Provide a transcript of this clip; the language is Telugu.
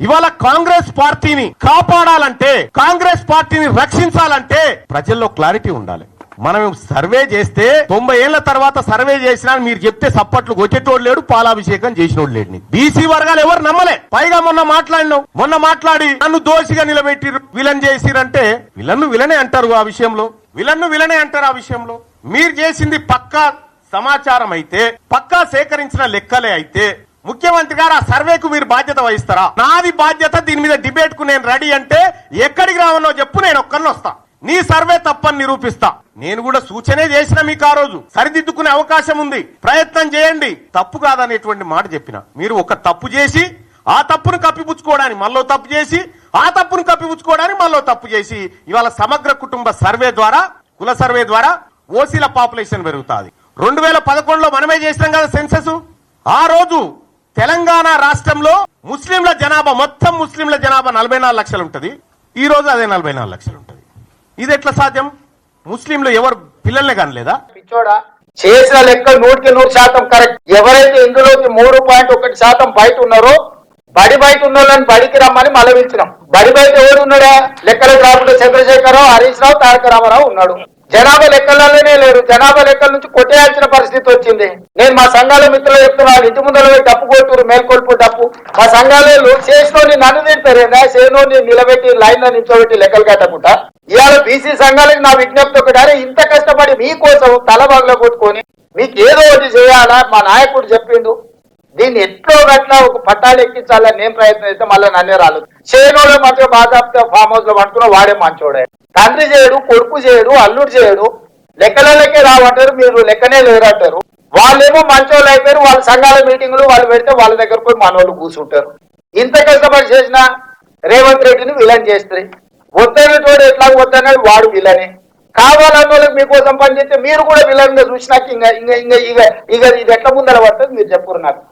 ఇవాళ కాంగ్రెస్ పార్టీని కాపాడాలంటే కాంగ్రెస్ పార్టీని రక్షించాలంటే ప్రజల్లో క్లారిటీ ఉండాలి. మనం సర్వే చేస్తే తొంభై ఏళ్ళ తర్వాత సర్వే చేసినా మీరు చెప్తే సప్పట్లు కొట్టేటోడు లేడు పాలాభిషేకం చేసినోడు లేడు బీసీ వర్గాలు ఎవరు నమ్మలే? పైగా మొన్న మాట్లాడినావు. మొన్న మాట్లాడి నన్ను దోషిగా నిలబెట్టిరు విలన్ చేసిరంటే విలన్ను విలనే అంటారు ఆ విషయంలో. విలన్ను విలనే అంటారు ఆ విషయంలో. మీరు చేసింది పక్కా సమాచారం అయితే పక్కా సేకరించిన లెక్కలే అయితే ముఖ్యమంత్రి గారు ఆ సర్వేకు మీరు బాధ్యత వహిస్తారా? నాది బాధ్యత దీని మీద డిబేట్కు నేను రెడీ అంటే ఎక్కడికి రావనో చెప్పు నేను ఒక్కరిని వస్తా. నీ సర్వే తప్పని నిరూపిస్తా. నేను కూడా సూచనే చేసిన మీకు ఆ రోజు. సరిదిద్దుకునే అవకాశం ఉంది. ప్రయత్నం చేయండి. తప్పు కాదనేటువంటి మాట చెప్పిన. మీరు ఒక తప్పు చేసి ఆ తప్పును కప్పిపుచ్చుకోవడానికి మళ్ళీ తప్పు చేసి ఆ తప్పును కప్పిపుచ్చుకోవడానికి మళ్ళీ తప్పు చేసి ఇవాళ సమగ్ర కుటుంబ సర్వే ద్వారా కుల సర్వే ద్వారా ఓసీల పాపులేషన్ పెరుగుతుంది. రెండు వేల పదకొండులో మనమే చేసినాం కదా సెన్సెస్ ఆ రోజు తెలంగాణ రాష్ట్రంలో ముస్లింల జనాభా మొత్తం ముస్లింల జనాభా నలభై నాలుగు లక్షలు ఉంటది ఈ రోజు అదే నలభై నాలుగు లక్షలు ఉంటుంది ఇది ఎట్లా సాధ్యం? ముస్లింలు ఎవరు పిల్లల్ని కానలేదా? పిచ్చోడా? చేసిన లెక్క నూటికి నూరు శాతం కరెక్ట్. ఎవరైతే ఇందులోకి మూడు పాయింట్ ఒకటి శాతం బయట ఉన్నారో బడి బయట ఉన్న వాళ్ళని బడికి రమ్మని మలవించినాం బడి బయట ఎవరు ఉన్నాడా? లెక్కలకు రాకుండా చంద్రశేఖరరావు హరీష్ రావు తారక రామారావు ఉన్నాడు. జనాభా లెక్కలలోనే లేరు. జనాభా లెక్కల నుంచి కొట్టేయాల్సిన పరిస్థితి వచ్చింది. నేను మా సంఘాల మిత్రులు చెప్తున్నాను. ఇంటి ముందర డప్పు కొట్టురు మేల్కొల్పు డప్పు. మా సంఘాలు చేసినోని నన్ను తింటారు చేనోని నిలబెట్టి లైన్లో నిల్చోబెట్టి లెక్కలు కట్టకుండా. ఇవాళ బీసీ సంఘాలకు నా విజ్ఞప్తి ఒకటి. ఇంత కష్టపడి మీకోసం తలబాగులో కొట్టుకొని మీకు ఏదో ఒకటి చేయాలా? మా నాయకుడు చెప్పిండు. దీన్ని ఎట్లో గట్లా ఒక పట్టాలు ఎక్కించాలని నేను ప్రయత్నం చేస్తే మళ్ళీ నన్నే రాలేదు. చేనోళ్ళు మంచిగా బాధాప్త ఫామ్ హౌస్లో పట్టుకున్న వాడే మంచోడే. తండ్రి చేయడు కొడుకు చేయడు అల్లుడు చేయడు. లెక్కలకే రావంటారు మీరు లెక్కనే లేరంటారు. వాళ్ళేమో మంచోళ్ళు అయిపోయారు వాళ్ళ సంఘాల మీటింగులు వాళ్ళు పెడితే వాళ్ళ దగ్గర పోయి మనోళ్ళు కూర్చుంటారు. ఇంత కష్టపడి చేసిన రేవంత్ రెడ్డిని విలన్ చేస్తుంది వద్దనేటోడు ఎట్లా వద్దనేది వాడు విలనే. కావాలన్న వాళ్ళకి మీకోసం పనిచేస్తే మీరు కూడా విలన్ చూసినాక ఇంకా ఇంకా ఇంకా ఇక ఇక ఇది ఎట్లా ముందర పడుతుంది మీరు చెప్పురు నాకు